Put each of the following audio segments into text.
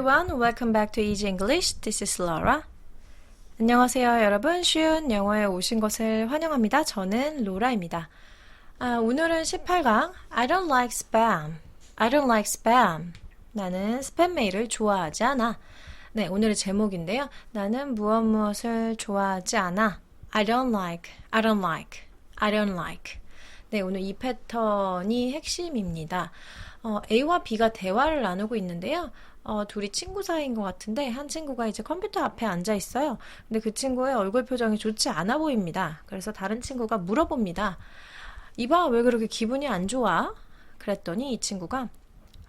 everyone. Welcome back to Easy English. This is Laura. 안녕하세요, 여러분. 쉬운 영어에 오신 것을 환영합니다. 저는 로라입니다. 아, 오늘은 18강 I don't like spam. I don't like spam. 나는 스팸 메일을 좋아하지 않아. 네, 오늘의 제목인데요. 나는 무엇 무엇을 좋아하지 않아. I don't like. I don't like. I don't like. 네, 오늘 이 패턴이 핵심입니다. 어, A와 B가 대화를 나누고 있는데요. 어, 둘이 친구 사이인 것 같은데 한 친구가 이제 컴퓨터 앞에 앉아 있어요. 근데 그 친구의 얼굴 표정이 좋지 않아 보입니다. 그래서 다른 친구가 물어봅니다. 이봐, 왜 그렇게 기분이 안 좋아? 그랬더니 이 친구가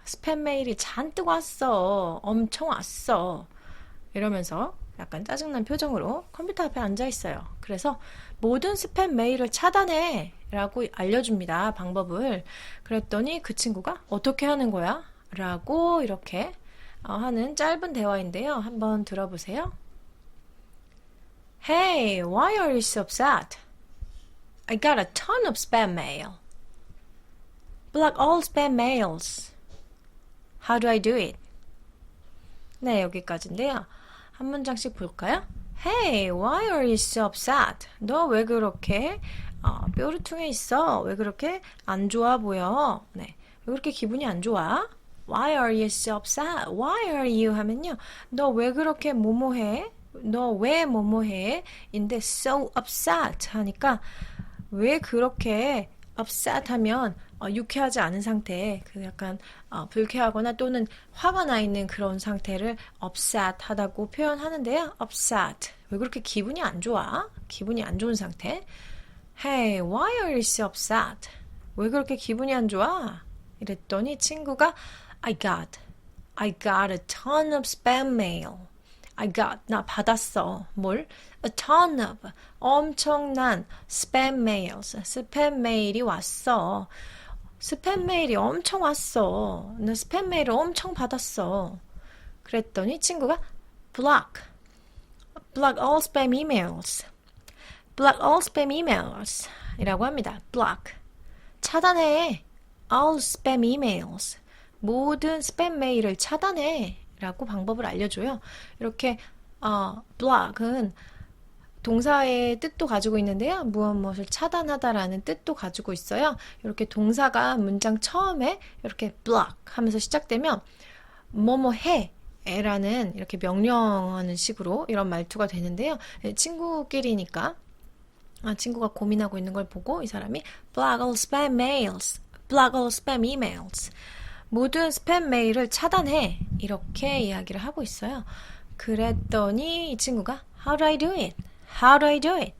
스팸 메일이 잔뜩 왔어. 엄청 왔어. 이러면서 약간 짜증난 표정으로 컴퓨터 앞에 앉아 있어요. 그래서 모든 스팸 메일을 차단해. 라고 알려줍니다. 방법을. 그랬더니 그 친구가 어떻게 하는 거야? 라고 이렇게 어, 하는 짧은 대화인데요. 한번 들어보세요. Hey, why are you so upset? I got a ton of spam mail. Block all spam mails. How do I do it? 네, 여기까지인데요. 한 문장씩 볼까요? Hey, why are you so upset? 너 왜 그렇게 어, 뾰루퉁해 있어? 왜 그렇게 안 좋아 보여? 네, 왜 그렇게 기분이 안 좋아? Why are you so upset? Why are you 하면요. 너 왜 그렇게 뭐뭐해? 너 왜 뭐뭐해? 인데 so upset 하니까 왜 그렇게 upset 하면 어, 유쾌하지 않은 상태, 그 약간 어, 불쾌하거나 또는 화가 나 있는 그런 상태를 upset 하다고 표현하는데요. upset. 왜 그렇게 기분이 안 좋아? 기분이 안 좋은 상태. Hey, why are you so upset? 왜 그렇게 기분이 안 좋아? 이랬더니 친구가 I got, I got a ton of spam mail. I got, 나 받았어. 뭘? A ton of, 엄청난 spam mails, 스팸 메일이 왔어. 스팸 메일이 엄청 왔어. 나 스팸 메일을 엄청 받았어. 그랬더니 친구가 block, block all spam emails. block all spam emails 이라고 합니다. block. 차단해. all spam emails. 모든 스팸 메일을 차단해. 라고 방법을 알려줘요. 이렇게, 어, block은 동사의 뜻도 가지고 있는데요. 무엇 무엇을 차단하다라는 뜻도 가지고 있어요. 이렇게 동사가 문장 처음에 이렇게 block 하면서 시작되면 뭐뭐 해 라는 이렇게 명령하는 식으로 이런 말투가 되는데요. 친구끼리니까 아, 친구가 고민하고 있는 걸 보고 이 사람이 block all spam mails, block all spam emails. 모든 스팸 메일을 차단해. 이렇게 이야기를 하고 있어요. 그랬더니 이 친구가 How do I do it? How do I do it?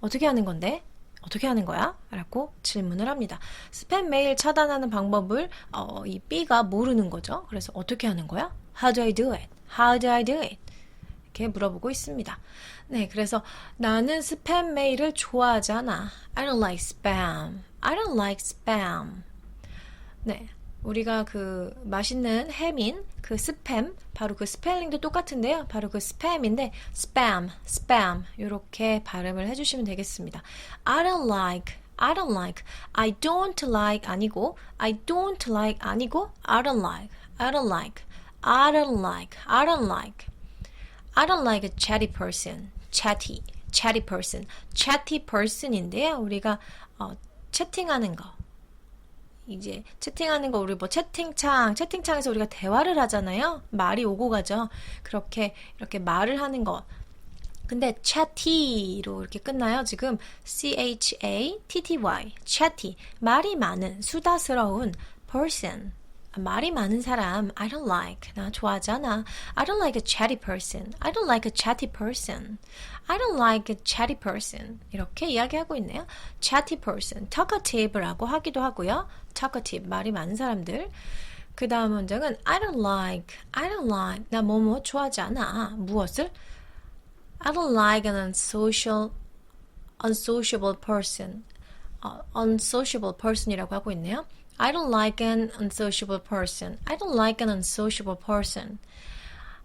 어떻게 하는 건데? 어떻게 하는 거야? 라고 질문을 합니다. 스팸 메일 차단하는 방법을 어, 이 B가 모르는 거죠. 그래서 어떻게 하는 거야? How do I do it? How do I do it? 이렇게 물어보고 있습니다. 네, 그래서 나는 스팸 메일을 좋아하지 않아. I don't like spam. I don't like spam. 네. 우리가 그 맛있는 햄인 그 스팸 바로 그 스펠링도 똑같은데요. 바로 그 스팸인데 spam, spam 이렇게 발음을 해주시면 되겠습니다. I don't like, I don't like, I don't like 아니고 I don't like 아니고 I don't like, I don't like, I don't like, I don't like, I don't like a chatty person, chatty, chatty person, chatty person인데요. 우리가 어, 채팅하는 거. 이제 채팅하는 거 우리 뭐 채팅창 채팅창에서 우리가 대화를 하잖아요. 말이 오고 가죠. 그렇게 이렇게 말을 하는 거. 근데 chatty로 이렇게 끝나요. 지금 C H A T T Y chatty 말이 많은 수다스러운 person 말이 많은 사람 I don't like 나 좋아하지 않아 I don't like a chatty person I don't like a chatty person I don't like a chatty person 이렇게 이야기하고 있네요 chatty person talkative라고 하기도 하고요 talkative 말이 많은 사람들 그 다음 문장은 I don't like I don't like 나 뭐뭐 좋아하지 않아 무엇을 I don't like an unsocial unsociable person 어, unsociable person이라고 하고 있네요 I don't like an unsociable person. I don't like an unsociable person.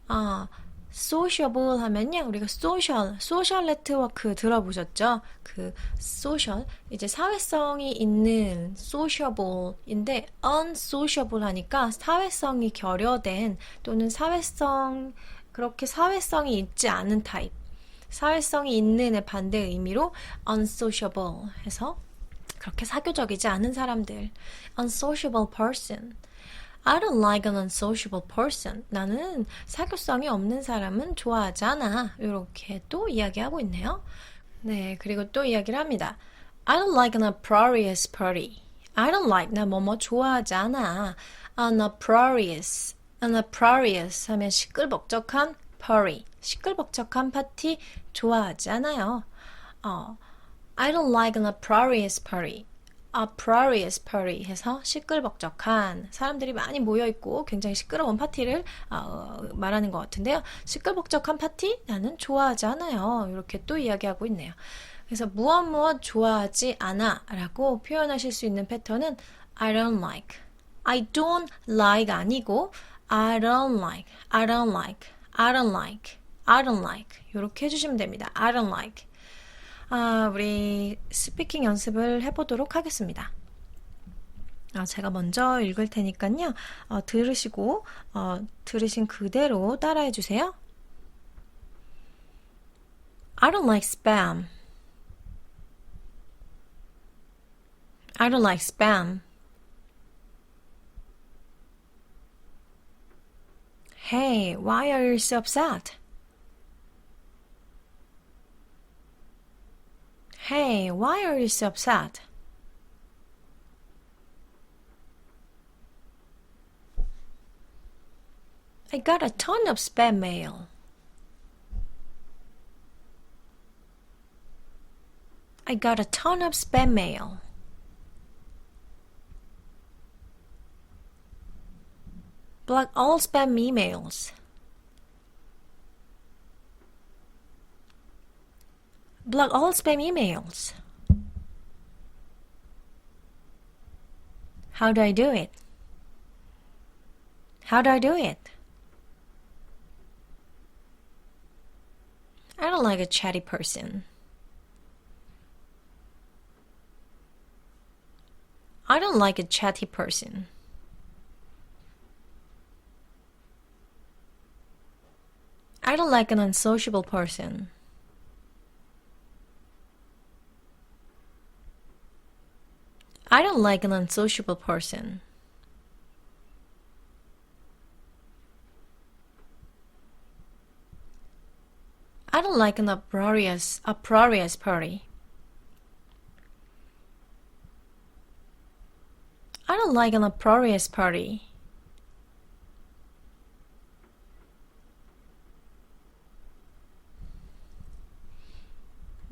아, sociable 하면요. 우리가 social, social 네트워크 들어보셨죠? 그 social, 이제 사회성이 있는 sociable인데 unsociable 하니까 사회성이 결여된 또는 사회성, 그렇게 사회성이 있지 않은 타입. 사회성이 있는의 반대 의미로 unsociable 해서 그렇게 사교적이지 않은 사람들. unsociable person. I don't like an unsociable person. 나는 사교성이 없는 사람은 좋아하지 않아. 이렇게 또 이야기하고 있네요. 네, 그리고 또 이야기를 합니다. I don't like an uproarious party. I don't like, 나 뭐뭐 좋아하지 않아. An uproarious, an uproarious 하면 시끌벅적한 party. 시끌벅적한 파티 좋아하지 않아요. 어, I don't like an uproarious party. uproarious party 해서 시끌벅적한 사람들이 많이 모여 있고 굉장히 시끄러운 파티를 어, 말하는 것 같은데요. 시끌벅적한 파티 나는 좋아하지 않아요. 이렇게 또 이야기하고 있네요. 그래서 무엇 무엇 좋아하지 않아라고 표현하실 수 있는 패턴은 I don't like, I don't like 아니고 I don't like, I don't like, I don't like, I don't like 이렇게 해주시면 됩니다. I don't like. 아, 우리 스피킹 연습을 해보도록 하겠습니다. 아, 제가 먼저 읽을 테니까요. 어, 들으시고 어, 들으신 그대로 따라해 주세요. I don't like spam. I don't like spam. Hey, why are you so upset? Hey, why are you so upset? I got a ton of spam mail. I got a ton of spam mail. Block all spam emails. Block all spam emails. How do I do it? How do I do it? I don't like a chatty person. I don't like a chatty person. I don't like an unsociable person. I don't like an unsociable person. I don't like an uproarious, uproarious party. I don't like an uproarious party.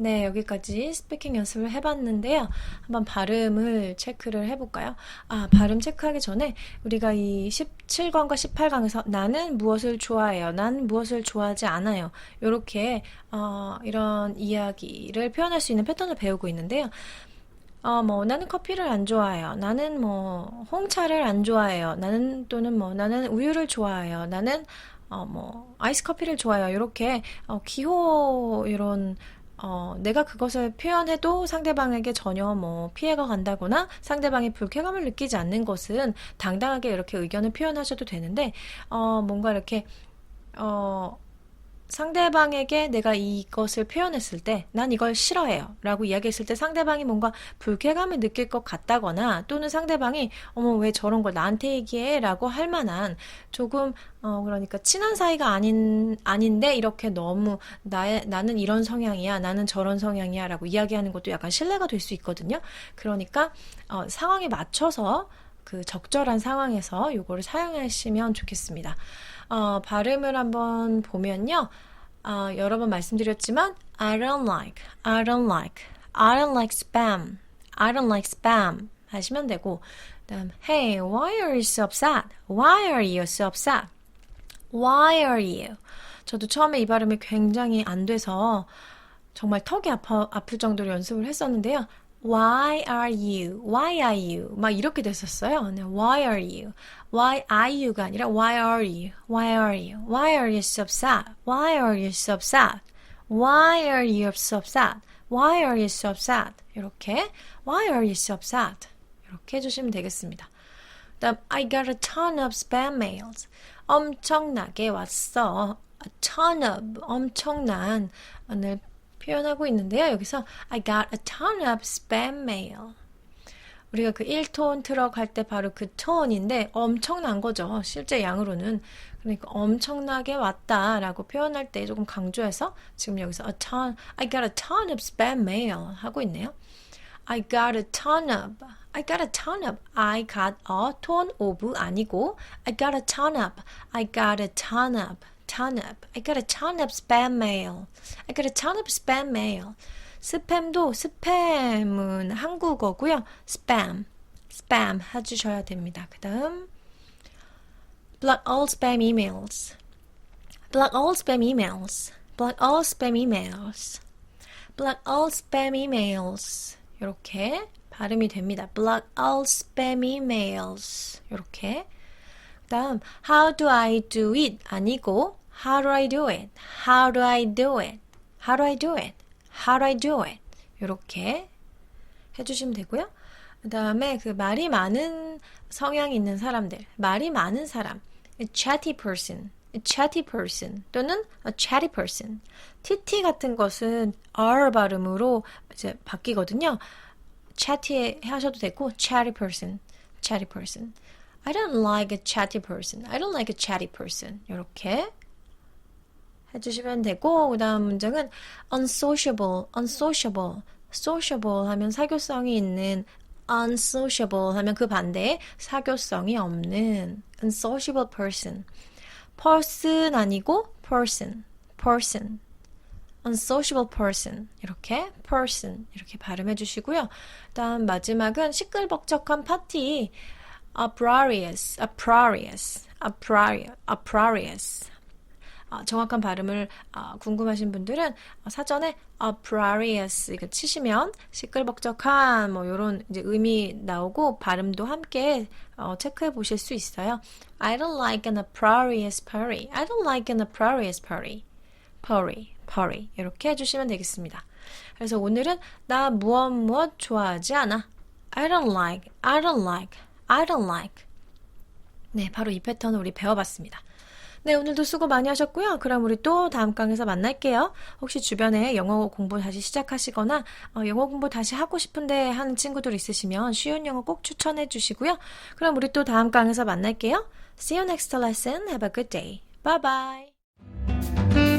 네, 여기까지 스피킹 연습을 해봤는데요. 한번 발음을 체크를 해볼까요? 아, 발음 체크하기 전에 우리가 이 17강과 18강에서 나는 무엇을 좋아해요? 난 무엇을 좋아하지 않아요? 이렇게 어, 이런 이야기를 표현할 수 있는 패턴을 배우고 있는데요. 어, 뭐, 나는 커피를 안 좋아해요. 나는 뭐, 홍차를 안 좋아해요. 나는, 또는 뭐, 나는 우유를 좋아해요. 나는, 어, 뭐, 아이스 커피를 좋아해요. 이렇게, 어, 기호, 이런, 어, 내가 그것을 표현해도 상대방에게 전혀 뭐 피해가 간다거나 상대방이 불쾌감을 느끼지 않는 것은 당당하게 이렇게 의견을 표현하셔도 되는데, 어, 뭔가 이렇게, 어, 상대방에게 내가 이것을 표현했을 때, 난 이걸 싫어해요. 라고 이야기했을 때 상대방이 뭔가 불쾌감을 느낄 것 같다거나, 또는 상대방이, 어머, 왜 저런 걸 나한테 얘기해? 라고 할 만한 조금, 어, 그러니까 친한 사이가 아닌, 아닌데, 이렇게 너무, 나, 나는 이런 성향이야. 나는 저런 성향이야. 라고 이야기하는 것도 약간 신뢰가 될 수 있거든요. 그러니까, 어, 상황에 맞춰서 그 적절한 상황에서 요거를 사용하시면 좋겠습니다. 어, 발음을 한번 보면요. 어, 여러 번 말씀드렸지만 I don't like, I don't like, I don't like spam, I don't like spam 하시면 되고 그다음 Hey, why are you so upset? Why are you so upset? Why are you? 저도 처음에 이 발음이 굉장히 안 돼서 정말 턱이 아파, 아플 정도로 연습을 했었는데요. Why are you? Why are you? 막 이렇게 됐었어요. 네, Why are you? Why are you가 아니라 Why are you? Why are you? Why are you so upset? Why are you so upset? Why are you so upset? Why are you so upset? 이렇게 Why are you so upset? 이렇게 해주시면 되겠습니다. 다음 I got a ton of spam mails. 엄청나게 왔어. A ton of 엄청난 을 표현하고 있는데요. 여기서 I got a ton of spam mail. 우리가 그 1톤 트럭 할 때 바로 그 톤인데 엄청난 거죠. 실제 양으로는. 그러니까 엄청나게 왔다라고 표현할 때 조금 강조해서 지금 여기서 a ton, I got a ton of spam mail 하고 있네요. I got a ton of, I got a ton of, I got a ton of 아니고 I got a ton of, I got a ton of, of, I got a of spam mail, I got a of spam mail. 스팸도 스팸은 한국어고요. spam, spam 해주셔야 됩니다. 그 다음 block all spam emails, block all spam emails, block all spam emails, block all spam emails. 이렇게 발음이 됩니다. block all spam emails. 이렇게. 다음 how do I do it 아니고 how do I do it? how do I do it? how do I do it? how do I do it? 이렇게 해주시면 되고요. 그 다음에 그 말이 많은 성향이 있는 사람들, 말이 많은 사람, a chatty person, a chatty person 또는 a chatty person. TT 같은 것은 R 발음으로 이제 바뀌거든요. chatty 하셔도 되고 chatty person, chatty person. I don't like a chatty person. I don't like a chatty person. 이렇게 해주시면 되고 그 다음 문장은 unsociable, unsociable, sociable 하면 사교성이 있는 unsociable 하면 그 반대에 사교성이 없는 unsociable person. person 아니고 person, person. unsociable person 이렇게 person 이렇게 발음해 주시고요. 다음 마지막은 시끌벅적한 파티 uproarious, uproarious, uproarious, uproarious. 어, 정확한 발음을 어, 궁금하신 분들은 어, 사전에 uproarious 이거 치시면 시끌벅적한 뭐 이런 이제 의미 나오고 발음도 함께 어, 체크해 보실 수 있어요. I don't like an uproarious party. I don't like an uproarious party. party, party 이렇게 해주시면 되겠습니다. 그래서 오늘은 나 무엇 무엇 좋아하지 않아. I don't like, I don't like, I don't like. 네, 바로 이 패턴을 우리 배워봤습니다. 네, 오늘도 수고 많이 하셨고요. 그럼 우리 또 다음 강에서 만날게요. 혹시 주변에 영어 공부 다시 시작하시거나 어, 영어 공부 다시 하고 싶은데 하는 친구들 있으시면 쉬운 영어 꼭 추천해 주시고요. 그럼 우리 또 다음 강에서 만날게요. See you next lesson. Have a good day. Bye bye.